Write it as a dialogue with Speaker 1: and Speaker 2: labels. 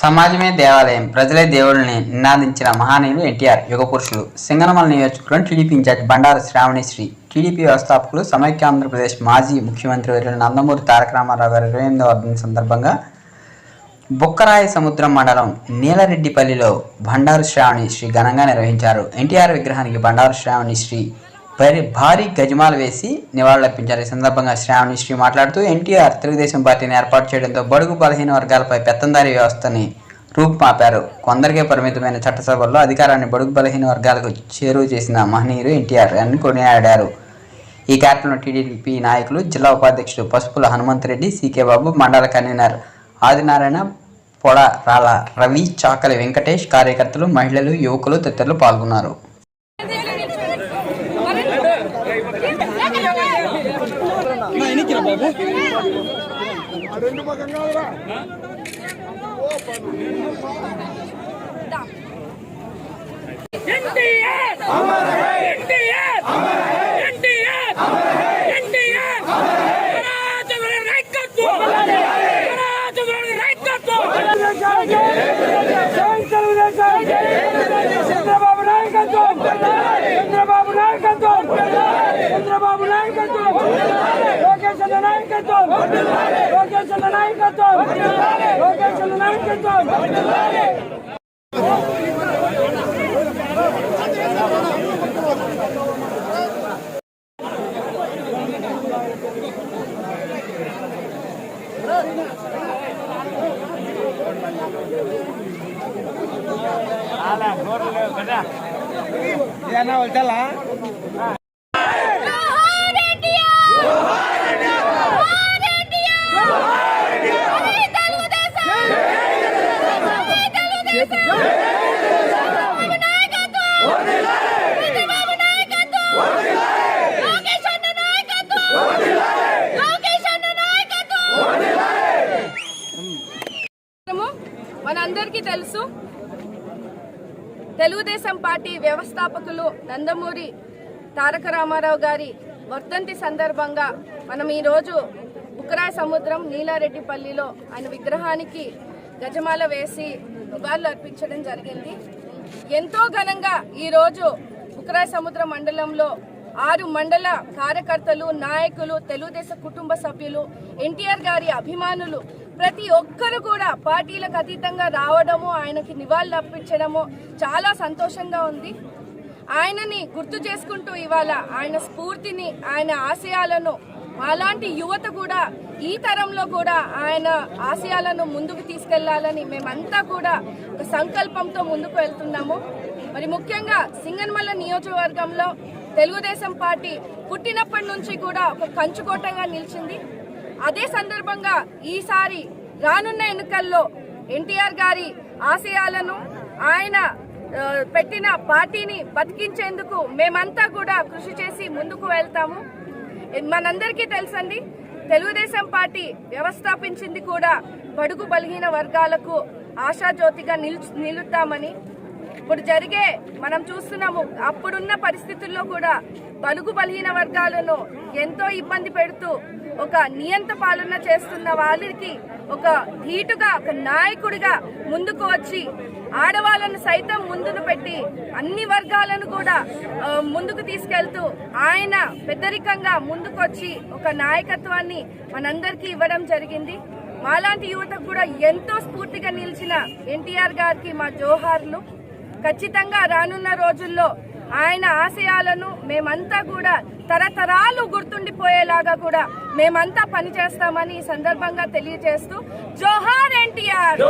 Speaker 1: సమాజమే దేవాలయం. ప్రజలే దేవుళ్ళని నినాదించిన మహానీయులు ఎన్టీఆర్ యుగ పురుషులు. సింగనమల నియోజకవర్గం TDP incharge Bandaru Sravani Shri TDP వ్యవస్థాపకులు సమైక్య ఆంధ్రప్రదేశ్ మాజీ ముఖ్యమంత్రి వర్యులు నందమూరి తారక రామారావు గారి ఇరవై ఎనిమిదవ వర్ధన సందర్భంగా బుక్కరాయ సముద్రం మండలం నీలరెడ్డిపల్లిలో బండారు శ్రావణి శ్రీ ఘనంగా నిర్వహించారు. ఎన్టీఆర్ విగ్రహానికి బండారు శ్రావణి శ్రీ భారీ భారీ గజమాలు వేసి నివాళులర్పించారు. ఈ సందర్భంగా శ్రావణి శ్రీ మాట్లాడుతూ ఎన్టీఆర్ తెలుగుదేశం పార్టీని ఏర్పాటు చేయడంతో బడుగు బలహీన వర్గాలపై పెత్తందారీ వ్యవస్థని రూపుమాపారు. కొందరికే పరిమితమైన చట్టసభల్లో అధికారాన్ని బడుగు బలహీన వర్గాలకు చేరువ చేసిన మహనీయులు ఎన్టీఆర్ అని కొనియాడారు ఈ కార్యక్రమంలో టీడీపీ నాయకులు జిల్లా ఉపాధ్యక్షుడు పసుపుల హనుమంతరెడ్డి సీకే బాబు మండల కన్వీనర్ ఆదినారాయణ పొడ రాల రవి చాకలి వెంకటేష్ కార్యకర్తలు మహిళలు యువకులు తదితరులు పాల్గొన్నారు.
Speaker 2: ఎన్టీఆర్! ఎన్టీఆర్ నాయకత్వం
Speaker 3: లోకేష్ అన్న నాయకత్వం లోకేష్ అన్న నాయకత్వం
Speaker 4: జోహార్
Speaker 5: మనందరికీ తెలుసు తెలుగుదేశం పార్టీ వ్యవస్థాపకులు నందమూరి తారక రామారావు గారి వర్ధంతి సందర్భంగా మనం ఈరోజు బుక్కరాయ సముద్రం నీలారెడ్డిపల్లిలో ఆయన విగ్రహానికి గజమాల వేసి నివాళులు అర్పించడం జరిగింది. ఎంతో ఘనంగా ఈరోజు బుక్కరాయ సముద్ర మండలంలో ఆరు మండల కార్యకర్తలు నాయకులు తెలుగుదేశం కుటుంబ సభ్యులు ఎన్టీఆర్ గారి అభిమానులు ప్రతి ఒక్కరు కూడా పార్టీలకు అతీతంగా రావడము ఆయనకి నివాళులు అర్పించడము చాలా సంతోషంగా ఉంది. ఆయనని గుర్తు చేసుకుంటూ ఇవాళ ఆయన స్ఫూర్తిని ఆయన ఆశయాలను అలాంటి యువత కూడా ఈ తరంలో కూడా ఆయన ఆశయాలను ముందుకు తీసుకెళ్ళాలని మేమంతా కూడా ఒక సంకల్పంతో ముందుకు వెళ్తున్నాము. మరి ముఖ్యంగా సింగన్మల్ల నియోజకవర్గంలో తెలుగుదేశం పార్టీ పుట్టినప్పటి నుంచి కూడా ఒక కంచుకోటగా నిలిచింది. అదే సందర్భంగా ఈసారి రానున్న ఎన్నికల్లో ఎన్టీఆర్ గారి ఆశయాలను ఆయన పెట్టిన పార్టీని బతికించేందుకు మేమంతా కూడా కృషి చేసి ముందుకు వెళ్తాము. మనందరికీ తెలుసండి తెలుగుదేశం పార్టీ వ్యవస్థాపించింది కూడా బడుగు బలహీన వర్గాలకు ఆశాజ్యోతిగా నిలు నిలుద్దామని ఇప్పుడు జరిగే మనం చూస్తున్నాము అప్పుడున్న పరిస్థితుల్లో కూడా బలుగు బలహీన వర్గాలను ఎంతో ఇబ్బంది పెడుతూ ఒక నియంత పాలన చేస్తున్న వాళ్ళకి ఒక ధీటుగా ఒక నాయకుడిగా ముందుకు వచ్చి ఆడవాళ్ళను సైతం ముందును పెట్టి అన్ని వర్గాలను కూడా ముందుకు తీసుకెళ్తూ ఆయన పెద్దరికంగా ముందుకొచ్చి ఒక నాయకత్వాన్ని మనందరికీ ఇవ్వడం జరిగింది. మాలాంటి యువతకు కూడా ఎంతో స్ఫూర్తిగా నిలిచిన ఎన్టీఆర్ గారికి మా జోహార్లు. ఖచ్చితంగా రానున్న రోజుల్లో ఆయన ఆశయాలను మేమంతా కూడా తరతరాలు గుర్తుండిపోయేలాగా కూడా మేమంతా పనిచేస్తామని ఈ సందర్భంగా తెలియజేస్తూ జోహార్ ఎన్టీఆర్.